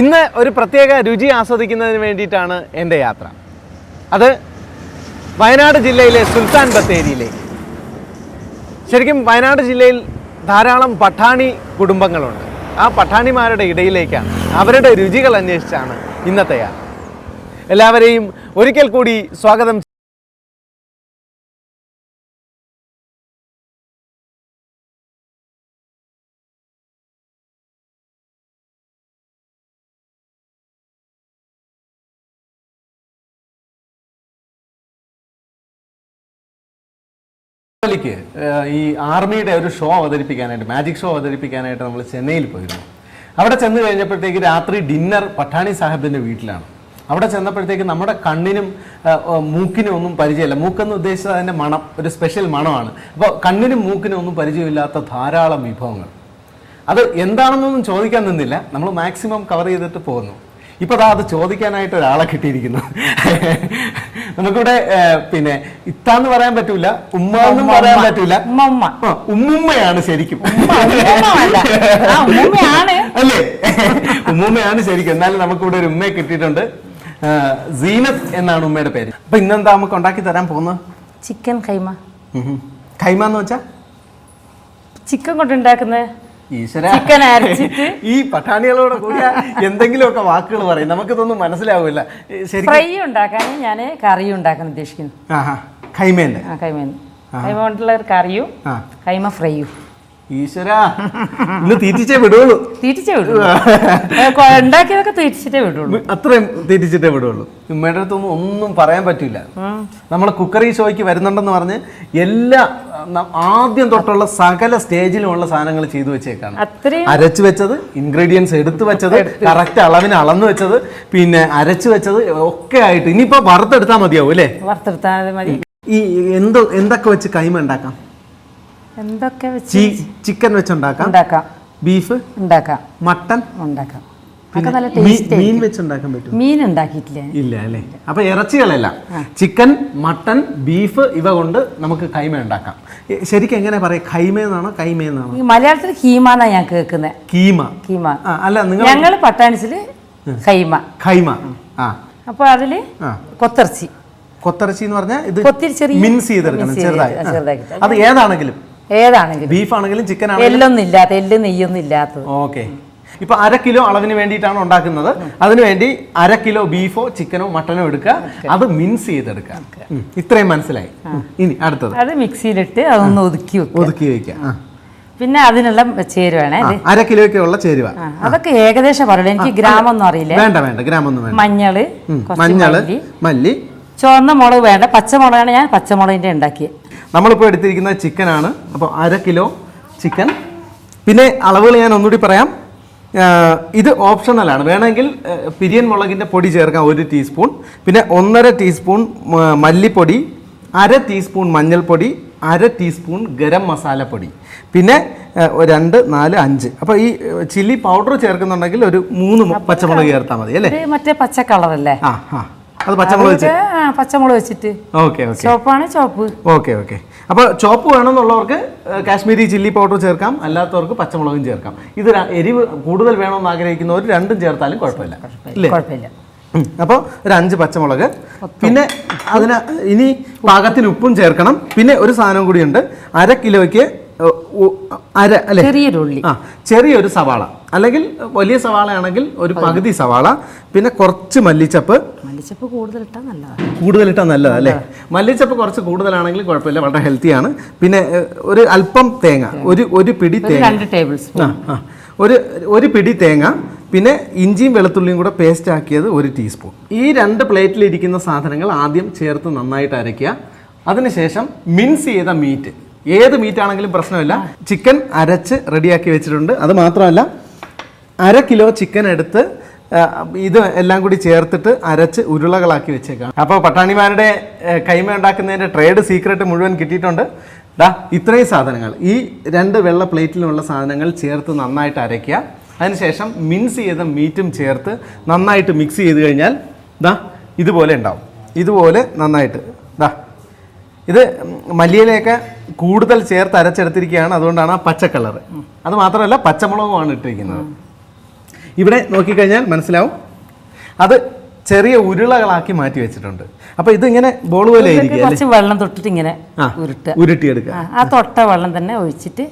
ഇന്ന് ഒരു പ്രത്യേക രുചി ആസ്വദിക്കുന്നതിന് വേണ്ടിയിട്ടാണ് എന്റെ യാത്ര. അത് വയനാട് ജില്ലയിലെ സുൽത്താൻ ബത്തേരിയിലേക്ക് ശരിക്കും വയനാട് ജില്ലയിൽ ധാരാളം പട്ടാണി കുടുംബങ്ങളുണ്ട്. ആ പട്ടാണിമാരുടെ ഇടയിലേക്കാണ് അവരുടെ രുചികൾ അന്വേഷിച്ചാണ് ഇന്നത്തെ യാത്ര. എല്ലാവരെയും ഒരിക്കൽ കൂടി സ്വാഗതം ക്ക് ഈ ആർമിയുടെ ഒരു ഷോ അവതരിപ്പിക്കാനായിട്ട് മാജിക് ഷോ അവതരിപ്പിക്കാനായിട്ട് നമ്മൾ ചെന്നൈയിൽ പോയിരുന്നു. അവിടെ ചെന്ന് കഴിഞ്ഞപ്പോഴത്തേക്ക് രാത്രി ഡിന്നർ പട്ടാണി സാഹിബിന്റെ വീട്ടിലാണ്. അവിടെ ചെന്നപ്പോഴത്തേക്ക് നമ്മുടെ കണ്ണിനും മൂക്കിനും ഒന്നും പരിചയമില്ല. മൂക്കെന്ന് ഉദ്ദേശിച്ചത് അതിന്റെ മണം ഒരു സ്പെഷ്യൽ മണമാണ്. അപ്പോൾ കണ്ണിനും മൂക്കിനും ഒന്നും പരിചയമില്ലാത്ത ധാരാളം വിഭവങ്ങൾ. അത് എന്താണെന്നൊന്നും ചോദിക്കാൻ നിന്നില്ല. നമ്മൾ മാക്സിമം കവർ ചെയ്തിട്ട് പോകുന്നു. ഇപ്പോൾ അത് ചോദിക്കാനായിട്ട് ഒരാളെ കിട്ടിയിരിക്കുന്നു. നമുക്കിവിടെ പിന്നെ പിന്നെ ഇത്താന്ന് പറയാൻ പറ്റൂല ഉമ്മ എന്നും പറയാൻ പറ്റൂല. ഉമ്മ ഉമ്മുമ്മയാണ് ശരിക്കും. ഉമ്മയല്ല. ആ, ഉമ്മുമ്മയാണ്. അല്ലേ? ഉമ്മുമ്മയാണ് ശരിക്കും. എന്നാലും നമുക്കിവിടെ ഒരു ഉമ്മയെ കിട്ടിയിട്ടുണ്ട്. സീനത്ത് എന്നാണ് ഉമ്മയുടെ പേര്. അപ്പൊ ഇന്നെന്താ നമുക്ക് ഉണ്ടാക്കി തരാൻ പോകുന്നത്? ചിക്കൻ കൈമ. കൈമ എന്ന് വെച്ചാ? ചിക്കൻ കൊണ്ടുണ്ടാക്കുന്നത് ഈശ്വര. ചിക്കൻ അരച്ചിട്ട്. ഈ പട്ടാണികളോട് കൂടിയ എന്തെങ്കിലുമൊക്കെ വാക്കുകൾ പറയും. നമുക്കിതൊന്നും മനസ്സിലാവില്ല. ശരി ഫ്രൈ ഉണ്ടാക്കാൻ ഞാൻ കറി ഉണ്ടാക്കാൻ ഉദ്ദേശിക്കുന്നു. കൈമേന്റെ കൈമേന്റെ കൈമ കൊണ്ടുള്ള ഒരു കറിയും കൈമ ഫ്രൈയും ഈശ്വര. ഇന്ന് തീറ്റിച്ചേ വിടുള്ളൂ. തീറ്റിച്ചേ വിടുള്ളൂ. ഉണ്ടാക്കിയതൊക്കെ തീറ്റിച്ചിട്ടേ വിടുള്ളൂ. അത്രയും തീറ്റിച്ചിട്ടേ വിടുള്ളൂ. ഉമ്മയുടെ അടുത്തൊന്നും ഒന്നും പറയാൻ പറ്റില്ല നമ്മളെ കുക്കറി ഷോയ്ക്ക് വരുന്നുണ്ടെന്ന് പറഞ്ഞ് എല്ലാ ആദ്യം തൊട്ടുള്ള സകല സ്റ്റേജിലുമുള്ള സാധനങ്ങൾ ചെയ്തു വെച്ചേക്കാണ്. അത്രയും അരച്ചു വെച്ചത് ഇൻഗ്രീഡിയൻസ് എടുത്തു വെച്ചത് കറക്റ്റ് അളവിന് അളന്നു വെച്ചത് പിന്നെ അരച്ചു വെച്ചത് ഒക്കെ ആയിട്ട് ഇനിയിപ്പോ വറുത്തെടുത്താൽ മതിയാവും അല്ലേ? വറുത്തെടുത്താൽ മതി. ഈ എന്തോ എന്തൊക്കെ വെച്ച് കൈമ ഉണ്ടാക്കാം? എന്തൊക്കെ വെച്ച് ചിക്കൻ വെച്ചുണ്ടാക്കാം. ഉണ്ടാക്കാം. ബീഫ് ഉണ്ടാക്കാം. മട്ടൺ ഉണ്ടാക്കാം. മീൻ വെച്ചുണ്ടാക്കാൻ പറ്റും മീൻ ഉണ്ടാക്കിയിട്ടില്ല? ഇല്ല അല്ലേ? അപ്പൊ ഇറച്ചികളെല്ലാം. ചിക്കൻ മട്ടൺ ബീഫ് ഇവ കൊണ്ട് നമുക്ക് കൈമ ഉണ്ടാക്കാം. ശരിക്കും എങ്ങനെ പറയാം? കൈമ എന്നാണോ കൈമ എന്നാണോ മലയാളത്തിൽ കീമ എന്നാ ഞാൻ കേൾക്കുന്നത് കീമ. കീമ. അല്ല നിങ്ങൾ ഞങ്ങൾ പട്ടാണിസിൽ കൈമ. കൈമ. ആ. അപ്പൊ അതിൽ കൊത്തർച്ചി. കൊത്തിറച്ചി കൊത്തിറച്ചി എന്ന് പറഞ്ഞാൽ ഇത് മിൻസ് ചെയ്തെടുക്കണം ചെറുതായി. അത്. ഏതാണെങ്കിലും. ഏതാണെങ്കിലും. ബീഫ് ആണെങ്കിലും ചിക്കൻ എല്ലൊന്നും ഇല്ലാത്ത എല്ല് നെയ്യൊന്നും ഇല്ലാത്തത് ഓക്കെ. ഇപ്പൊ അര കിലോ അളവിന് വേണ്ടിയിട്ടാണ് ഉണ്ടാക്കുന്നത്. അതിനുവേണ്ടി അര കിലോ ബീഫോ ചിക്കനോ മട്ടനോ എടുക്കുക. അത് മിൻസ് ചെയ്തെടുക്കുക. ഇത്രയും മനസ്സിലായി. ഇനി അടുത്തത്. അത് മിക്സിയിലിട്ട് അതൊന്ന് ഒതുക്കി ഒതുക്കി വയ്ക്കുക പിന്നെ അതിനുള്ള ചേരുവാണ് അര കിലോയ്ക്ക് കിലോയ്ക്കുള്ള ചേരുവ. അതൊക്കെ ഏകദേശം പറയുള്ളൂ എനിക്ക് ഗ്രാമൊന്നും അറിയില്ല. വേണ്ട വേണ്ട. ഗ്രാമൊന്നും മഞ്ഞൾ മഞ്ഞൾ മല്ലി ചുവന്ന മുളക് വേണ്ട പച്ചമുളകാണ് ഞാൻ പച്ചമുളകിന്റെ ഉണ്ടാക്കിയത് നമ്മളിപ്പോൾ എടുത്തിരിക്കുന്ന ചിക്കനാണ് അപ്പോൾ അര കിലോ ചിക്കൻ പിന്നെ അളവുകൾ ഞാൻ ഒന്നുകൂടി പറയാം. ഇത് ഓപ്ഷണലാണ് വേണമെങ്കിൽ പിരിയൻ മുളകിന്റെ പൊടി ചേർക്കാം ഒരു ടീസ്പൂൺ പിന്നെ ഒന്നര ടീസ്പൂൺ മല്ലിപ്പൊടി അര ടീസ്പൂൺ മഞ്ഞൾപ്പൊടി അര ടീസ്പൂൺ ഗരം മസാലപ്പൊടി. പിന്നെ രണ്ട് നാല് അഞ്ച്. അപ്പോൾ ഈ ചില്ലി പൗഡർ ചേർക്കുന്നുണ്ടെങ്കിൽ ഒരു മൂന്ന് പച്ചമുളക് ചേർത്താൽ മതി അല്ലേ? മറ്റേ പച്ച കളറല്ലേ ആ ആ. അത് പച്ചമുളക് വെച്ച്? പച്ചമുളക് വെച്ചിട്ട്. Okay okay. ചുവപ്പാണ് ചോപ്പ്. Okay okay. അപ്പോൾ ചോപ്പ് വേണമെന്നുള്ളവർക്ക് കാശ്മീരി ചില്ലി പൗഡർ ചേർക്കാം. അല്ലാത്തവർക്ക് പച്ചമുളകും ചേർക്കാം. ഇത് എരിവ് കൂടുതൽ വേണമെന്ന് ആഗ്രഹിക്കുന്നവർ രണ്ടും ചേർത്താലും കുഴപ്പമില്ല. കുഴപ്പമില്ല. അപ്പോൾ ഒരു അഞ്ച് പച്ചമുളക്. പിന്നെ അതിന് ഇനി പാകത്തിന് ഉപ്പും ചേർക്കണം. പിന്നെ ഒരു സാധനം കൂടിയുണ്ട്. അര കിലോയ്ക്ക് അര അല്ലേ? ചെറിയൊരു ഉള്ളി. ആ ചെറിയൊരു സവാള. അല്ലെങ്കിൽ വലിയ സവാള ആണെങ്കിൽ ഒരു പകുതി. സവാള. പിന്നെ കുറച്ച് മല്ലിച്ചപ്പ്. മല്ലിച്ചപ്പ് കൂടുതൽ ഇട്ടാൽ നല്ലതാണ് കൂടുതലിട്ടാൽ നല്ലതാണ് അല്ലേ മല്ലിച്ചപ്പ് കുറച്ച് കൂടുതലാണെങ്കിൽ കുഴപ്പമില്ല വളരെ ഹെൽത്തിയാണ് പിന്നെ ഒരു അല്പം തേങ്ങ. ഒരു ഒരു പിടി തേങ്ങ. രണ്ട് ടേബിൾ സ്പൂൺ ആ ഒരു ഒരു പിടി തേങ്ങ. പിന്നെ ഇഞ്ചിയും വെളുത്തുള്ളിയും കൂടെ പേസ്റ്റ് ആക്കിയത് ഒരു ടീസ്പൂൺ ഈ രണ്ട് പ്ലേറ്റിലിരിക്കുന്ന സാധനങ്ങൾ ആദ്യം ചേർത്ത് നന്നായിട്ട് അരയ്ക്കുക. അതിനുശേഷം മിൻസ് ചെയ്ത മീറ്റ് ഏത് മീറ്റ് ആണെങ്കിലും പ്രശ്നമില്ല. ചിക്കൻ അരച്ച് റെഡിയാക്കി വെച്ചിട്ടുണ്ട്. അത് മാത്രമല്ല അര കിലോ ചിക്കൻ എടുത്ത് ഇത് എല്ലാം കൂടി ചേർത്തിട്ട് അരച്ച് ഉരുളകളാക്കി വെച്ചേക്കാം. അപ്പോൾ പട്ടാണിമാരുടെ കൈമ ഉണ്ടാക്കുന്നതിന്റെ ട്രേഡ് സീക്രട്ട് മുഴുവൻ കിട്ടിയിട്ടുണ്ട്. ഡാ ഇത്രയും സാധനങ്ങൾ. ഈ രണ്ട് വെള്ള പ്ലേറ്റിലുള്ള സാധനങ്ങൾ ചേർത്ത് നന്നായിട്ട് അരയ്ക്കുക. അതിനുശേഷം മിൻസ് ചെയ്ത മീറ്റും ചേർത്ത് നന്നായിട്ട് മിക്സ് ചെയ്ത് കഴിഞ്ഞാൽ ദാ ഇതുപോലെ ഉണ്ടാവും. ഇതുപോലെ നന്നായിട്ട് ദാ ഇത് മല്ലിയിലയൊക്കെ കൂടുതൽ ചേർത്ത് അരച്ചെടുത്തിരിക്കുകയാണ്. അതുകൊണ്ടാണ് ആ പച്ച കളർ അത് മാത്രമല്ല പച്ചമുളകുമാണ് ഇട്ടിരിക്കുന്നത്. ഇവിടെ നോക്കിക്കഴിഞ്ഞാൽ മനസ്സിലാവും. അത് ചെറിയ ഉരുളകളാക്കി മാറ്റി വെച്ചിട്ടുണ്ട്. അപ്പോൾ ഇതിങ്ങനെ ബോൾ പോലെ കുറച്ച് വെള്ളം തൊട്ടിട്ട് ഇങ്ങനെ ഉരുട്ടുക ഉരുട്ടിയെടുക്കുക. ആ തൊട്ട വെള്ളം തന്നെ ഒഴിച്ചിട്ട്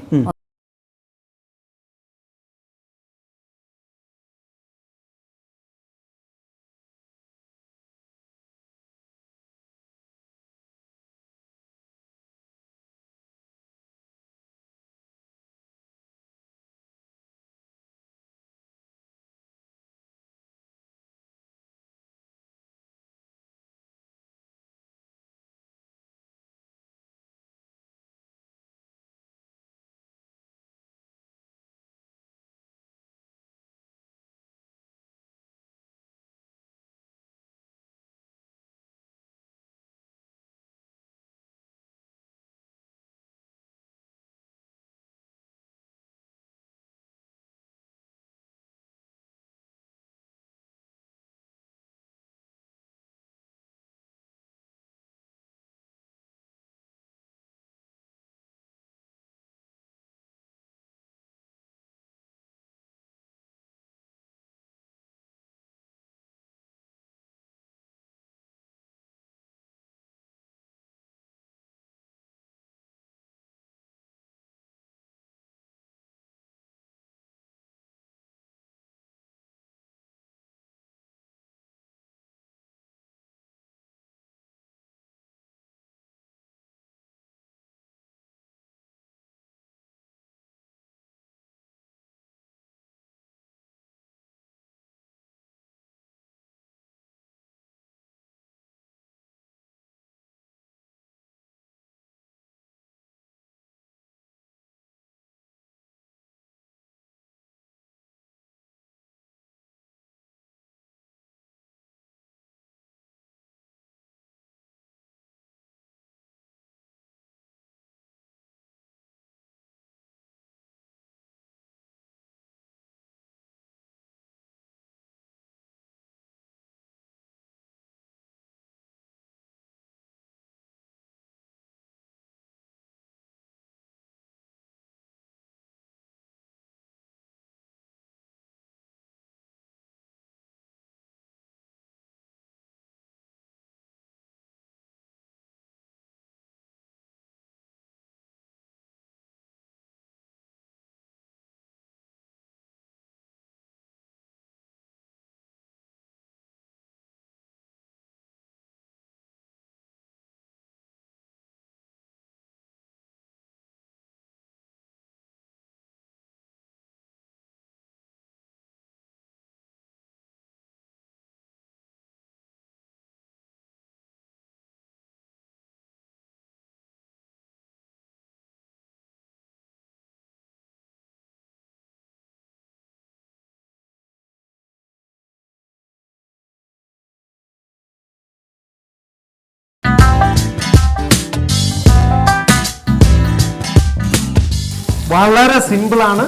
വളരെ സിമ്പിളാണ്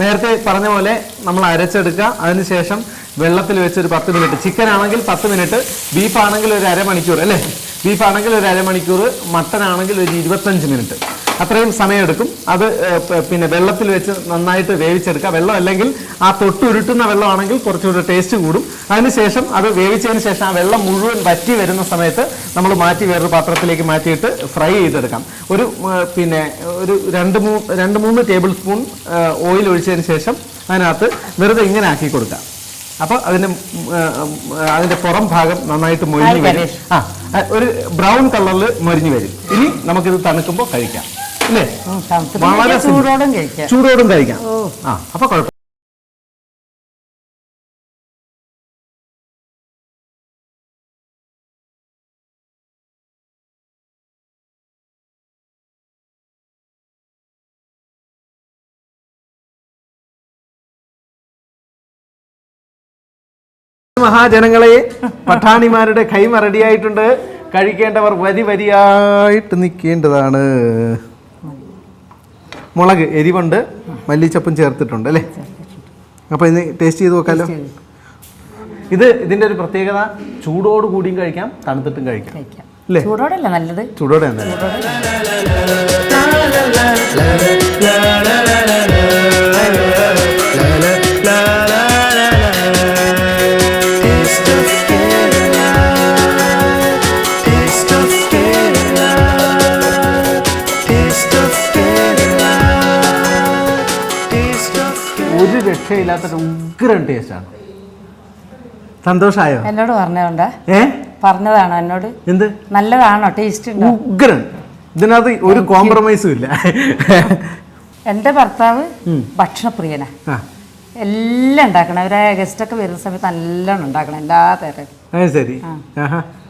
നേരത്തെ പറഞ്ഞ പോലെ നമ്മൾ അരച്ചെടുക്കുക. അതിനുശേഷം വെള്ളത്തിൽ വെച്ച് ഒരു പത്ത് മിനിറ്റ് ചിക്കൻ ആണെങ്കിൽ പത്ത് മിനിറ്റ് ബീഫ് ആണെങ്കിൽ ഒരു അരമണിക്കൂർ അല്ലേ? ബീഫ് ആണെങ്കിൽ ഒരു അരമണിക്കൂർ മട്ടൻ ആണെങ്കിൽ ഒരു ഇരുപത്തഞ്ച് മിനിറ്റ് അത്രയും സമയമെടുക്കും. അത് പിന്നെ വെള്ളത്തിൽ വെച്ച് നന്നായിട്ട് വേവിച്ചെടുക്കുക. വെള്ളം അല്ലെങ്കിൽ ആ തൊട്ടുരുട്ടുന്ന വെള്ളമാണെങ്കിൽ കുറച്ചുകൂടി ടേസ്റ്റ് കൂടും. അതിനുശേഷം അത് വേവിച്ചതിന് ശേഷം ആ വെള്ളം മുഴുവൻ വറ്റി വരുന്ന സമയത്ത് നമ്മൾ മാറ്റി വേറൊരു പാത്രത്തിലേക്ക് മാറ്റിയിട്ട് ഫ്രൈ ചെയ്തെടുക്കാം. ഒരു പിന്നെ ഒരു രണ്ട് മൂ രണ്ട് മൂന്ന് ടേബിൾ സ്പൂൺ ഓയിൽ ഒഴിച്ചതിന് ശേഷം അതിനകത്ത് വെറുതെ ഇങ്ങനെ ആക്കി കൊടുക്കാം. അപ്പോൾ അതിന്റെ അതിന്റെ പുറം ഭാഗം നന്നായിട്ട് മൊരിഞ്ഞു വരും. ആ ആ, ഒരു ബ്രൗൺ കളറിൽ മൊരിഞ്ഞു വരും. ഇനി നമുക്കിത് തണുക്കുമ്പോൾ കഴിക്കാം. അല്ലേ? വളരെ. ചൂടോടും കഴിക്കാം. ചൂടോടും കഴിക്കാം. ആ അപ്പൊ കുഴപ്പം മഹാജനങ്ങളെ പഠാണിമാരുടെ കൈമ റെഡിയായിട്ടുണ്ട് കഴിക്കേണ്ടവർ വരി വരിയായിട്ട് നിൽക്കേണ്ടതാണ്. മുളക് എരിവുണ്ട് മല്ലിച്ചപ്പും ചേർത്തിട്ടുണ്ട് അല്ലേ? അപ്പോൾ ഇന്ന് ടേസ്റ്റ് ചെയ്ത് നോക്കാമല്ലോ ഇത് ഇതിന്റെ ഒരു പ്രത്യേകത ചൂടോട് കൂടിയും കഴിക്കാം തണുത്തിട്ടും കഴിക്കാം. കഴിക്കാം. അല്ലേ? ചൂടോടല്ല നല്ലത്? ചൂടോടെ രക്ഷയില്ലാത്ത ഉഗ്രൻ ടേസ്റ്റാണ്. സന്തോഷമായോ എന്നോട് പറഞ്ഞോണ്ടാ ഏ? പറഞ്ഞതാണോ എന്നോട്. എന്ത്? നല്ലതാണോ? ടേസ്റ്റ് ഉഗ്രൻ. ഇതിനകത്ത് ഒരു കോംപ്രമൈസും ഇല്ല. എന്റെ ഭർത്താവ് ഭക്ഷണപ്രിയനാ. എല്ലാം ഉണ്ടാക്കണം. അവരെ ഗസ്റ്റൊക്കെ വരുന്ന സമയത്ത് നല്ലോണം ഉണ്ടാക്കണം എല്ലാ തരം. ശരി.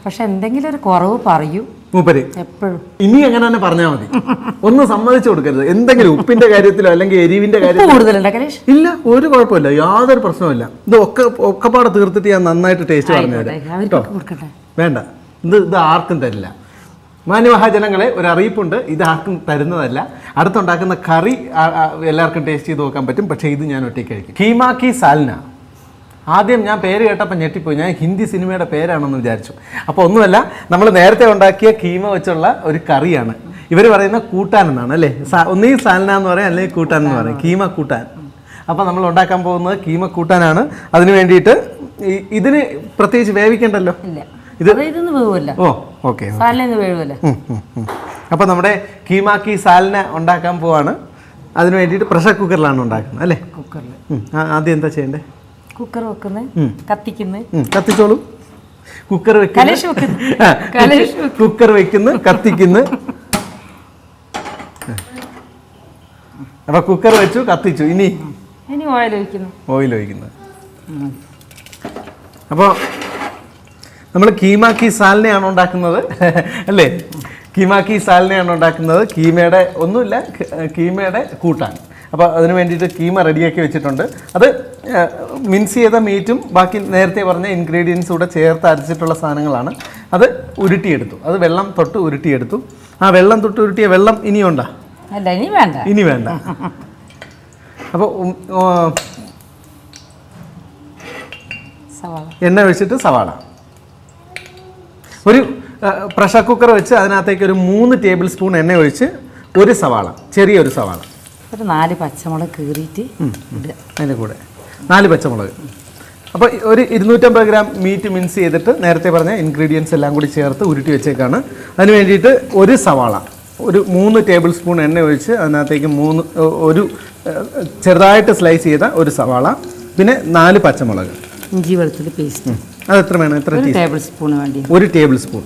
പക്ഷെ എന്തെങ്കിലും ഒരു കുറവ് പറയൂ. മൂപ്പര്. എപ്പോഴും. ഇനി അങ്ങനെ തന്നെ പറഞ്ഞാൽ മതി. ഒന്ന് സമ്മതിച്ചു കൊടുക്കരുത്. എന്തെങ്കിലും ഉപ്പിന്റെ കാര്യത്തിലോ അല്ലെങ്കിൽ എരിവിന്റെ കാര്യത്തിലോ ഇല്ല ഒരു കുഴപ്പമില്ല. യാതൊരു പ്രശ്നമില്ല ഇത് ഒക്കെ ഒക്കെപ്പാടെ തീർത്തിട്ട് ഞാൻ നന്നായിട്ട് ടേസ്റ്റ് പറഞ്ഞു കേട്ടോ? വേണ്ട. ഇത് ഇത് ആർക്കും തരില്ല. മാന്യമഹാജനങ്ങളെ ഒരു അറിയിപ്പുണ്ട്. ഇത് ആർക്കും തരുന്നതല്ല. അടുത്തുണ്ടാക്കുന്ന കറി എല്ലാവർക്കും ടേസ്റ്റ് ചെയ്ത് നോക്കാൻ പറ്റും. പക്ഷേ ഇത് ഞാൻ ഒറ്റയ്ക്ക് കഴിക്കും. ഹീമാക്കി സാൽന. ആദ്യം ഞാൻ പേര് കേട്ടപ്പോൾ ഞെട്ടിപ്പോയി. ഞാൻ ഹിന്ദി സിനിമയുടെ പേരാണെന്ന് വിചാരിച്ചു. അപ്പോൾ ഒന്നുമല്ല നമ്മൾ നേരത്തെ ഉണ്ടാക്കിയ കീമ വെച്ചുള്ള ഒരു കറിയാണ്. ഇവർ പറയുന്ന കൂട്ടാൻ എന്നാണ് അല്ലേ? സാ- ഒന്നീ സാലന എന്ന് പറയും അല്ലെങ്കിൽ കൂട്ടാൻ എന്ന് പറയും. കീമ കൂട്ടാൻ. അപ്പോൾ നമ്മൾ ഉണ്ടാക്കാൻ പോകുന്നത് കീമ കൂട്ടാനാണ്. അതിന് വേണ്ടിയിട്ട് ഇതിന് പ്രത്യേകിച്ച് വേവിക്കണ്ടല്ലോ? ഇത് അത് ഇതൊന്നും വേവുമല്ലോ ഓ ഓക്കെ സാലിന് വേവുമല്ലോ അപ്പോൾ നമ്മുടെ കീമാക്കി സാലന ഉണ്ടാക്കാൻ പോവാണ്. അതിന് വേണ്ടിയിട്ട് പ്രഷർ കുക്കറിലാണ് ഉണ്ടാക്കുന്നത് അല്ലേ? കുക്കറിൽ ആദ്യം എന്താ ചെയ്യണ്ടേ? കുക്കർ വെക്കുന്നത് കത്തിക്കുന്ന. കത്തിച്ചോളൂ. കുക്കർ വെക്കുന്നു വെക്കുന്നു. കുക്കർ വെക്കുന്നു കത്തിക്കുന്നു. അപ്പൊ കുക്കർ വെച്ചു കത്തിച്ചു. ഇനി ഇനി ഓയിൽ ഒഴിക്കുന്നു. ഓയിൽ ഒഴിക്കുന്നു. അപ്പോൾ നമ്മൾ കീമാക്കി സാലിനെയാണ് ഉണ്ടാക്കുന്നത്? അല്ലേ? കീമാക്കി സാലിനെയാണ് ഉണ്ടാക്കുന്നത്? കീമയുടെ ഒന്നുമില്ല കീമയുടെ കൂട്ടാൻ. അപ്പോൾ അതിന് വേണ്ടിയിട്ട് കീമ റെഡിയാക്കി വെച്ചിട്ടുണ്ട്. അത് മിൻസ് ചെയ്ത മീറ്റും ബാക്കി നേരത്തെ പറഞ്ഞ ഇൻഗ്രീഡിയൻസ് കൂടെ ചേർത്ത് അരച്ചിട്ടുള്ള സാധനങ്ങളാണ്. അത് ഉരുട്ടിയെടുത്തു. അത് വെള്ളം തൊട്ട് ഉരുട്ടിയെടുത്തു. ആ വെള്ളം തൊട്ട് ഉരുട്ടിയ വെള്ളം ഇനിയുണ്ടോ? അല്ല ഇനി വേണ്ട. ഇനി വേണ്ട. അപ്പോൾ എണ്ണ ഒഴിച്ചിട്ട് സവാള. ഒരു പ്രഷർ കുക്കർ വെച്ച് അതിനകത്തേക്ക് ഒരു മൂന്ന് ടേബിൾ സ്പൂൺ എണ്ണ ഒഴിച്ച് ഒരു സവാള ചെറിയൊരു സവാള. ഒരു നാല് പച്ചമുളക് കീറിയിട്ട് ഇടുക. അതിന്റെ കൂടെ. നാല് പച്ചമുളക്. അപ്പോൾ ഒരു ഇരുന്നൂറ്റമ്പത് ഗ്രാം മീറ്റ് മിൻസ് ചെയ്തിട്ട് നേരത്തെ പറഞ്ഞ ഇൻഗ്രീഡിയൻസ് എല്ലാം കൂടി ചേർത്ത് ഉരുട്ടി വെച്ചേക്കാണ്. അതിന് വേണ്ടിയിട്ട് ഒരു സവാള ഒരു മൂന്ന് ടേബിൾ സ്പൂൺ എണ്ണ ഒഴിച്ച് അതിനകത്തേക്ക് മൂന്ന് ഒരു ചെറുതായിട്ട് സ്ലൈസ് ചെയ്ത ഒരു സവാള പിന്നെ നാല് പച്ചമുളക്. ഇഞ്ചി വെളുത്തുള്ളി പേസ്റ്റ് അത് എത്ര വേണം? എത്ര ടേബിൾ സ്പൂൺ വേണ്ടി. ഒരു ടേബിൾ സ്പൂൺ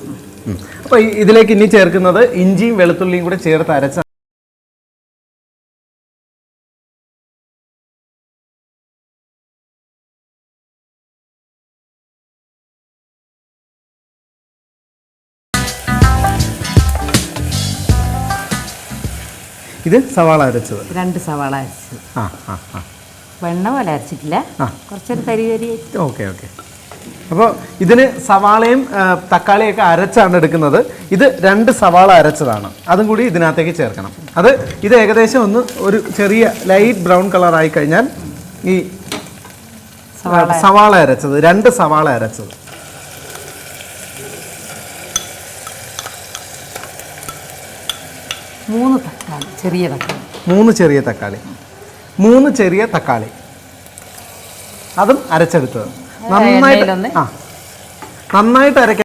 അപ്പോൾ ഇതിലേക്ക് ഇനി ചേർക്കുന്നത് ഇഞ്ചിയും വെളുത്തുള്ളിയും കൂടെ ചേർത്ത് അരച്ച ഇത് സവാള അരച്ചത്? രണ്ട് സവാള അരച്ചത്. ആ ആ ആ. വെണ്ണ പോലെ അരച്ചിട്ടില്ല. കുറച്ചൊരു തരി തരി ഓക്കെ ഓക്കെ. അപ്പോൾ ഇതിന് സവാളയും തക്കാളിയും തക്കാളിയൊക്കെ അരച്ചാണ് എടുക്കുന്നത്. ഇത് രണ്ട് സവാള അരച്ചതാണ്. അതും കൂടി ഇതിനകത്തേക്ക് ചേർക്കണം. അത് ഇത് ഏകദേശം ഒന്ന് ഒരു ചെറിയ ലൈറ്റ് ബ്രൗൺ കളർ ആയി കഴിഞ്ഞാൽ ഈ സവാള സവാള അരച്ചത്. രണ്ട് സവാള അരച്ചത്. മൂന്ന് തക്കാളി ചെറിയ തക്കാളി. മൂന്ന് ചെറിയ തക്കാളി. മൂന്ന് ചെറിയ തക്കാളി. അതും അരച്ചെടുത്തത്. നന്നായിട്ട് ആ. നന്നായിട്ട് അരയ്ക്കാൻ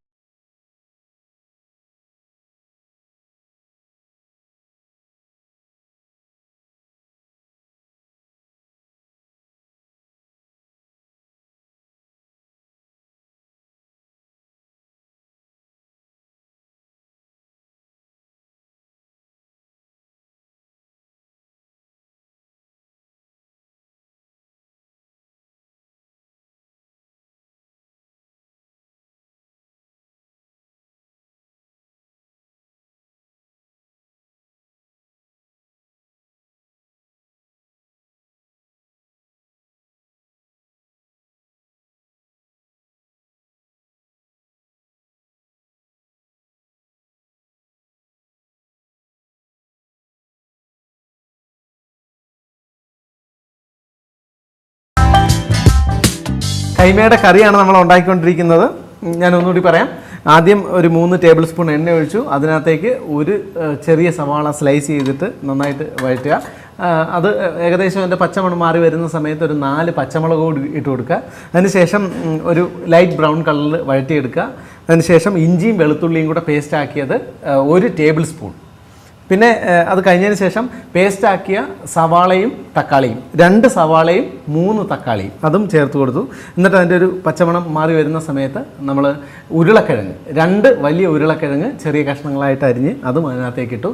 കൈമയുടെ കറിയാണ് നമ്മൾ ഉണ്ടാക്കിക്കൊണ്ടിരിക്കുന്നത്. ഞാൻ ഒന്നുകൂടി പറയാം. ആദ്യം ഒരു മൂന്ന് ടേബിൾ സ്പൂൺ എണ്ണ ഒഴിച്ചു. അതിനകത്തേക്ക് ഒരു ചെറിയ സവാള സ്ലൈസ് ചെയ്തിട്ട് നന്നായിട്ട് വഴറ്റുക. അത് ഏകദേശം എന്റെ പച്ചമണം മാറി വരുന്ന സമയത്ത് ഒരു നാല് പച്ചമുളക് കൂടി ഇട്ട് കൊടുക്കുക. അതിനുശേഷം ഒരു ലൈറ്റ് ബ്രൗൺ കളറിൽ വഴറ്റിയെടുക്കുക. അതിനുശേഷം ഇഞ്ചിയും വെളുത്തുള്ളിയും കൂടെ പേസ്റ്റ് ആക്കിയത് ഒരു ടേബിൾ സ്പൂൺ. പിന്നെ അത് കഴിഞ്ഞതിന് ശേഷം പേസ്റ്റാക്കിയ സവാളയും തക്കാളിയും. രണ്ട് സവാളയും മൂന്ന് തക്കാളിയും അതും ചേർത്ത് കൊടുത്തു. എന്നിട്ട് അതിന്റെ ഒരു പച്ചമണം മാറി വരുന്ന സമയത്ത് നമ്മൾ ഉരുളക്കിഴങ്ങ് രണ്ട് വലിയ ഉരുളക്കിഴങ്ങ് ചെറിയ കഷ്ണങ്ങളായിട്ട് അരിഞ്ഞ് അതും അതിനകത്തേക്ക് ഇട്ടു.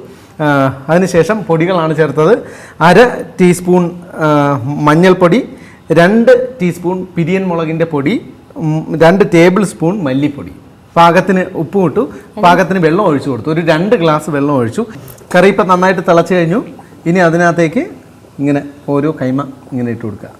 അതിനുശേഷം പൊടികളാണ് ചേർത്തത്. അര ടീസ്പൂൺ മഞ്ഞൾപ്പൊടി രണ്ട് ടീസ്പൂൺ പിരിയൻ മുളകിന്റെ പൊടി രണ്ട് ടേബിൾ സ്പൂൺ മല്ലിപ്പൊടി. പാകത്തിന് ഉപ്പ് ഇട്ടു. പാകത്തിന് വെള്ളം ഒഴിച്ചു കൊടുത്തു. ഒരു രണ്ട് ഗ്ലാസ് വെള്ളം ഒഴിച്ചു. കറി ഇപ്പം നന്നായിട്ട് തിളച്ച് കഴിഞ്ഞു. ഇനി അതിനകത്തേക്ക് ഇങ്ങനെ ഓരോ കൈമ ഇങ്ങനെ ഇട്ട് കൊടുക്കുക.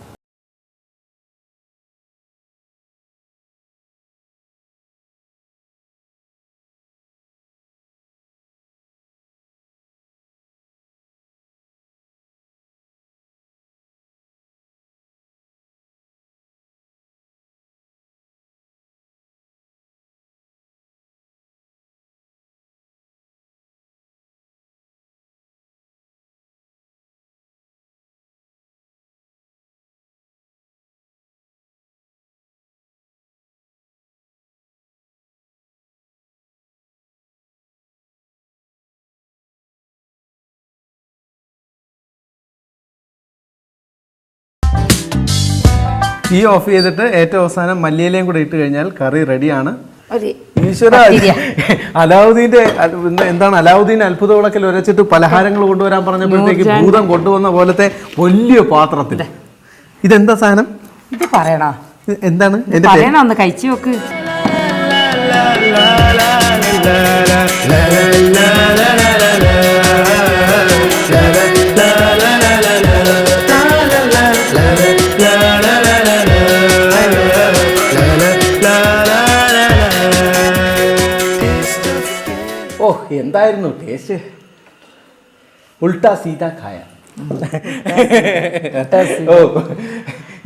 തീ ഓഫ് ചെയ്തിട്ട് ഏറ്റവും അവസാനം മല്ലിയിലയും കൂടെ ഇട്ട് കഴിഞ്ഞാൽ കറി റെഡിയാണ് ഈശ്വര അലാവുദ്ദീന്റെ എന്താണ് അലാവുദ്ദീൻ അത്ഭുത വിളക്കിൽ ഉരച്ചിട്ട് പലഹാരങ്ങൾ കൊണ്ടുവരാൻ പറഞ്ഞപ്പോഴത്തേക്ക് ഭൂതം കൊണ്ടുവന്ന പോലത്തെ വലിയ പാത്രത്തിൽ ഇതെന്താ സാധനം ഇത് പറയണോ ഇത് എന്താണ് പറയണോ ഒന്ന് കഴിച്ചു നോക്ക് എന്തായിരുന്നു ടേസ്റ്റ് ഉൾട്ടാ സീത ഖായ. ഓ.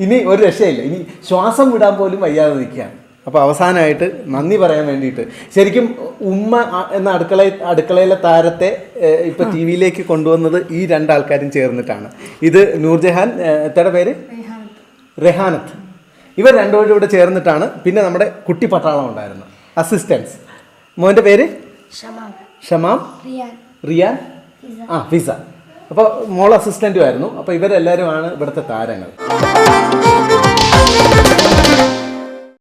ഇനി ഒരു രക്ഷയില്ല. ഇനി ശ്വാസം വിടാൻ പോലും വയ്യാതെ നിൽക്കുകയാണ്. അപ്പോൾ അവസാനമായിട്ട് നന്ദി പറയാൻ വേണ്ടിയിട്ട്. ശരിക്കും ഉമ്മ എന്ന അടുക്കള അടുക്കളയിലെ താരത്തെ ഇപ്പം ടി വിയിലേക്ക് കൊണ്ടുവന്നത് ഈ രണ്ടാൾക്കാരും ചേർന്നിട്ടാണ്. ഇത് നൂർജഹാൻ എത്ര എത്തയുടെ പേര്? റെഹാനത്ത്. ഇവർ രണ്ടുപേരും ഇവിടെ ചേർന്നിട്ടാണ്. പിന്നെ നമ്മുടെ കുട്ടി പട്ടാളം ഉണ്ടായിരുന്നു. അസിസ്റ്റൻസ്. മോന്റെ പേര്? ഷമാം. ഷമാം? റിയാൻ. ആ ഫിസ. അപ്പോൾ മോൾ അസിസ്റ്റന്റും ആയിരുന്നു അപ്പോൾ ഇവരെല്ലാവരുമാണ് ഇവിടുത്തെ താരങ്ങൾ.